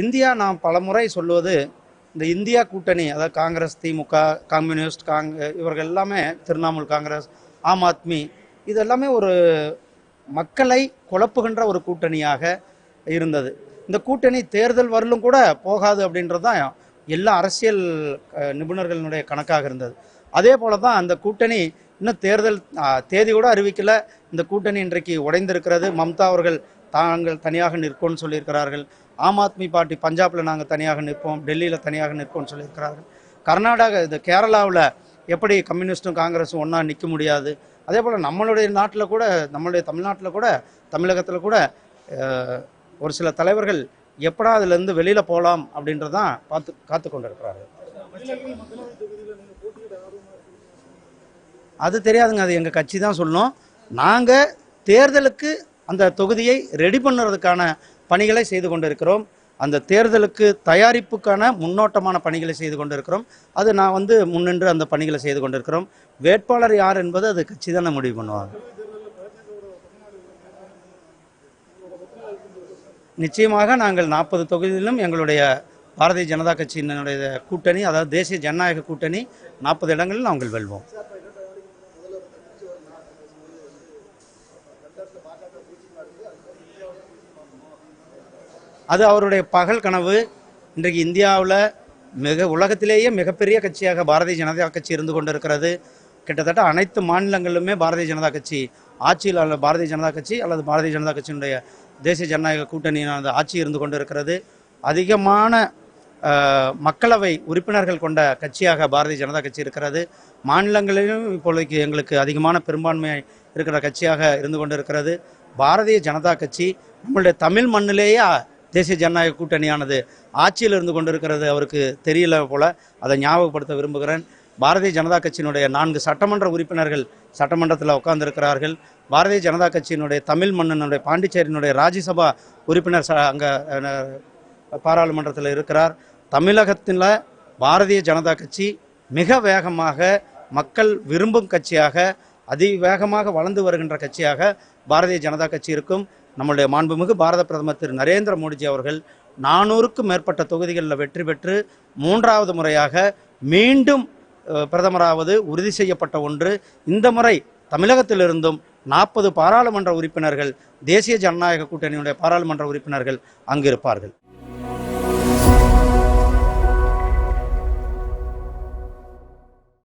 India நாம் பலமுறை சொல்லுவது இந்த இந்தியா கூட்டணி அதாவது காங்கிரஸ் திமுக கம்யூனிஸ்ட் காங் இவர்கள் எல்லாமே திரிணாமுல் காங்கிரஸ் ஆம் ஆத்மி இது எல்லாமே ஒரு மக்களை குழப்புகின்ற ஒரு கூட்டணியாக இருந்தது. இந்த கூட்டணி தேர்தல் வரலும் கூட போகாது அப்படின்றது தான் எல்லா அரசியல் நிபுணர்களினுடைய கணக்காக இருந்தது. அதே போல தான் அந்த கூட்டணி இன்னும் தேர்தல் தேதி கூட அறிவிக்கல. இந்த கூட்டணி இன்றைக்கு உடைந்திருக்கிறது. மம்தா அவர்கள் தாங்கள் தனியாக நிற்கும்னு சொல்லியிருக்கிறார்கள். ஆம் ஆத்மி பார்ட்டி பஞ்சாப்ல நாங்கள் தனியாக நிற்போம் டெல்லியில் தனியாக நிற்போம்னு சொல்லியிருக்கிறார்கள் கர்நாடகா இந்த கேரளாவில் எப்படி கம்யூனிஸ்ட்டும் காங்கிரஸும் ஒன்றா நிற்க முடியாது? அதே போல் நம்மளுடைய நாட்டில் கூட நம்மளுடைய தமிழ்நாட்டில் கூட தமிழகத்தில் கூட ஒரு சில தலைவர்கள் எப்படா அதுலேருந்து வெளியில் போகலாம் அப்படின்றது தான் பார்த்து காத்து கொண்டிருக்கிறார்கள் அது தெரியாதுங்க அது எங்கள் கட்சி தான் சொல்லணும் நாங்கள் தேர்தலுக்கு அந்த தொகுதியை ரெடி பண்ணுறதுக்கான பணிகளை செய்து கொண்டிருக்கிறோம். அந்த தேர்தலுக்கு தயாரிப்புக்கான முன்னோட்டமான பணிகளை செய்து கொண்டிருக்கிறோம். அது நான் வந்து முன்னின்று அந்த பணிகளை செய்து கொண்டிருக்கிறோம். வேட்பாளர் யார் என்பது அது கட்சி தானே முடிவு பண்ணுவாங்க. நிச்சயமாக நாங்கள் நாற்பது தொகுதியிலும் எங்களுடைய பாரதிய ஜனதா கட்சியினுடைய கூட்டணி அதாவது தேசிய ஜனநாயக கூட்டணி நாற்பது இடங்களில் நாங்கள் வெல்வோம். அது அவருடைய பகல் கனவு. இன்றைக்கு இந்தியாவில் மிக உலகத்திலேயே மிகப்பெரிய கட்சியாக பாரதிய ஜனதா கட்சி இருந்து கொண்டிருக்கிறது. கிட்டத்தட்ட அனைத்து மாநிலங்களிலுமே பாரதிய ஜனதா கட்சி ஆட்சியில் அல்ல பாரதிய ஜனதா கட்சி அல்லது பாரதிய ஜனதா கட்சியினுடைய தேசிய ஜனநாயக கூட்டணியினது ஆட்சி இருந்து கொண்டிருக்கிறது. அதிகமான மக்களவை உறுப்பினர்கள் கொண்ட கட்சியாக பாரதிய ஜனதா கட்சி இருக்கிறது. மாநிலங்களிலும் இப்போதைக்கு எங்களுக்கு அதிகமான பெரும்பான்மை இருக்கிற கட்சியாக இருந்து கொண்டிருக்கிறது. பாரதிய ஜனதா கட்சி நம்மளுடைய தமிழ் மண்ணிலேயே தேசிய ஜனநாயக கூட்டணியானது ஆட்சியில் இருந்து கொண்டிருக்கிறது அவருக்கு தெரியல போல. அதை ஞாபகப்படுத்த விரும்புகிறேன். பாரதிய ஜனதா கட்சியினுடைய நான்கு சட்டமன்ற உறுப்பினர்கள் சட்டமன்றத்தில் உட்கார்ந்திருக்கிறார்கள். பாரதிய ஜனதா கட்சியினுடைய தமிழ் மன்னனுடைய பாண்டிச்சேரியினுடைய ராஜ்யசபா உறுப்பினர் ச அங்கே பாராளுமன்றத்தில் இருக்கிறார். தமிழகத்தில் பாரதிய ஜனதா கட்சி மிக வேகமாக மக்கள் விரும்பும் கட்சியாக அதிவேகமாக வளர்ந்து வருகின்ற கட்சியாக பாரதிய ஜனதா கட்சி இருக்கும். நம்முடைய மாண்புமிகு பாரத பிரதமர் திரு நரேந்திர மோடிஜி அவர்கள் நானூறுக்கும் மேற்பட்ட தொகுதிகளில் வெற்றி பெற்று மூன்றாவது முறையாக மீண்டும் பிரதமராவது உறுதி செய்யப்பட்ட ஒன்று. இந்த முறை தமிழகத்திலிருந்தும் நாற்பது பாராளுமன்ற உறுப்பினர்கள் தேசிய ஜனநாயக கூட்டணியுடைய பாராளுமன்ற உறுப்பினர்கள் அங்கு இருப்பார்கள்